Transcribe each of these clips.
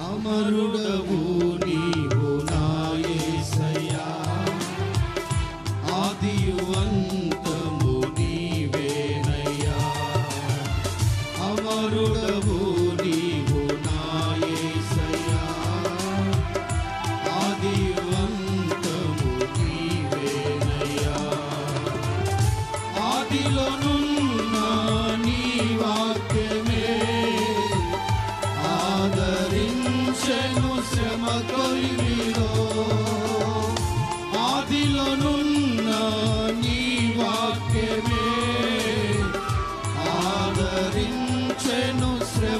అమరుడవు.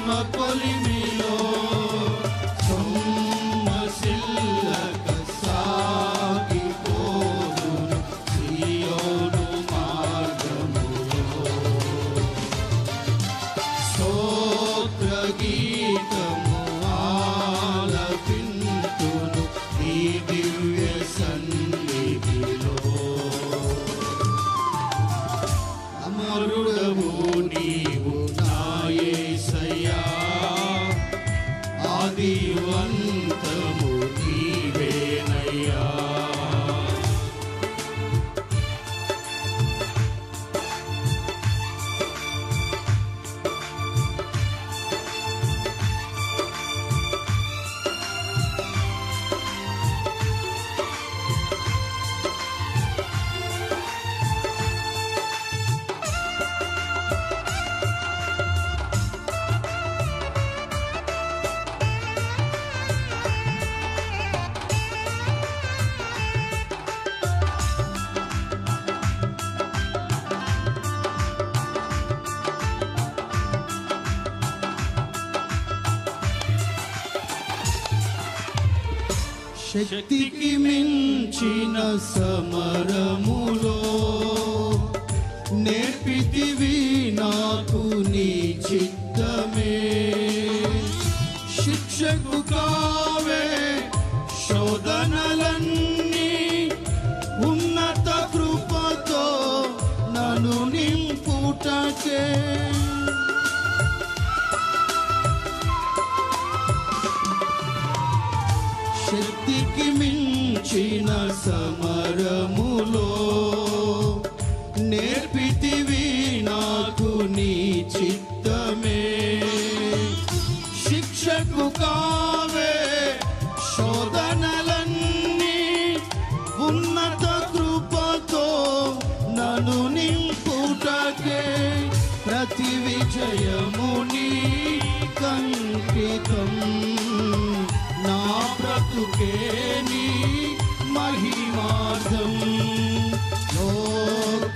Cosmopolitan. ಆದಿಯುವಂತ శక్తికి మించిన సమరములో నేర్పితివి నాకు నీ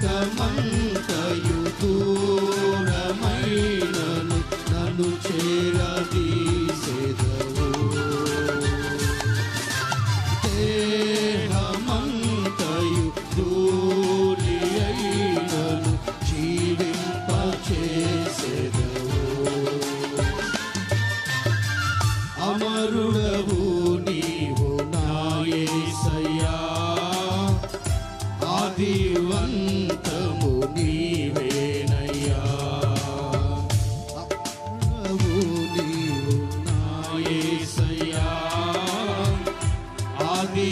Come on. ఆది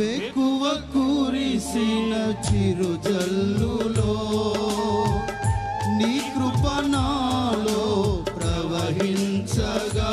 వెక్కువ కురిసిన చిరుజల్లులో నీ కృపణాలో ప్రవహించగా.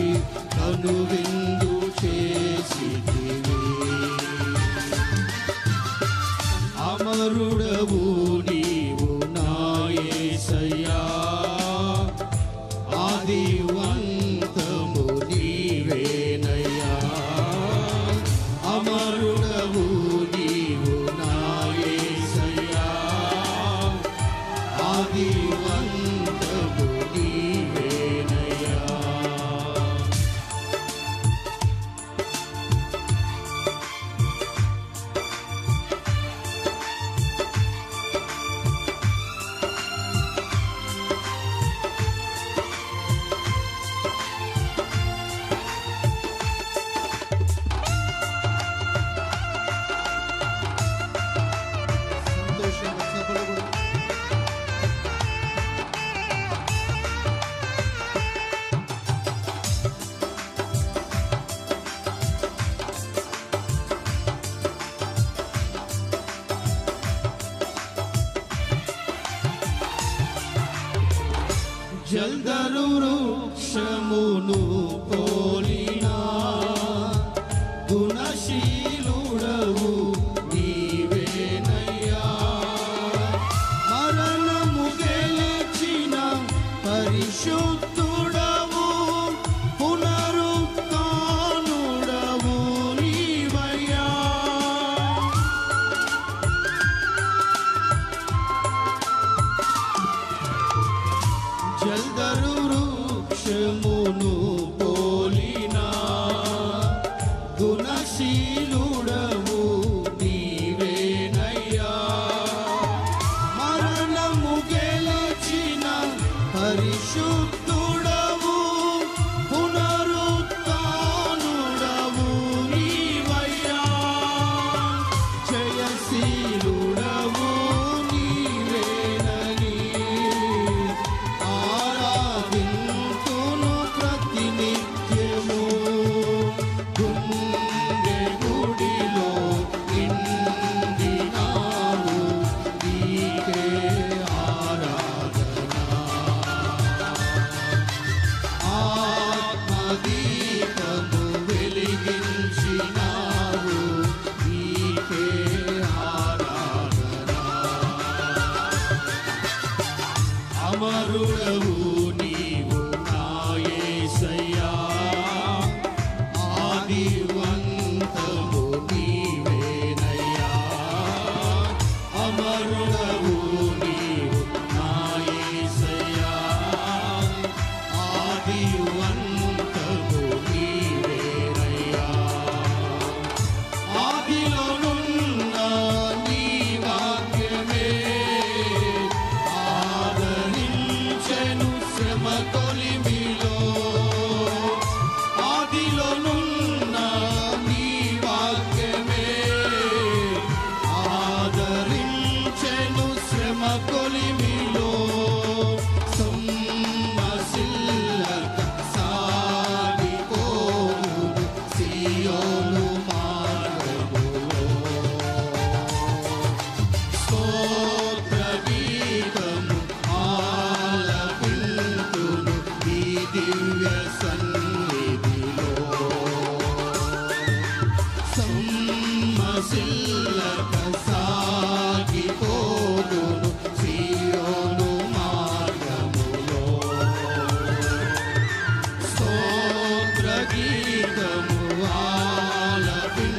నను విందు చేసి అమరుడవు నీవు నాయసయ్యా. ఆది వంతము నీవేనయ్యా. అమరుడవు jal daruru shamunu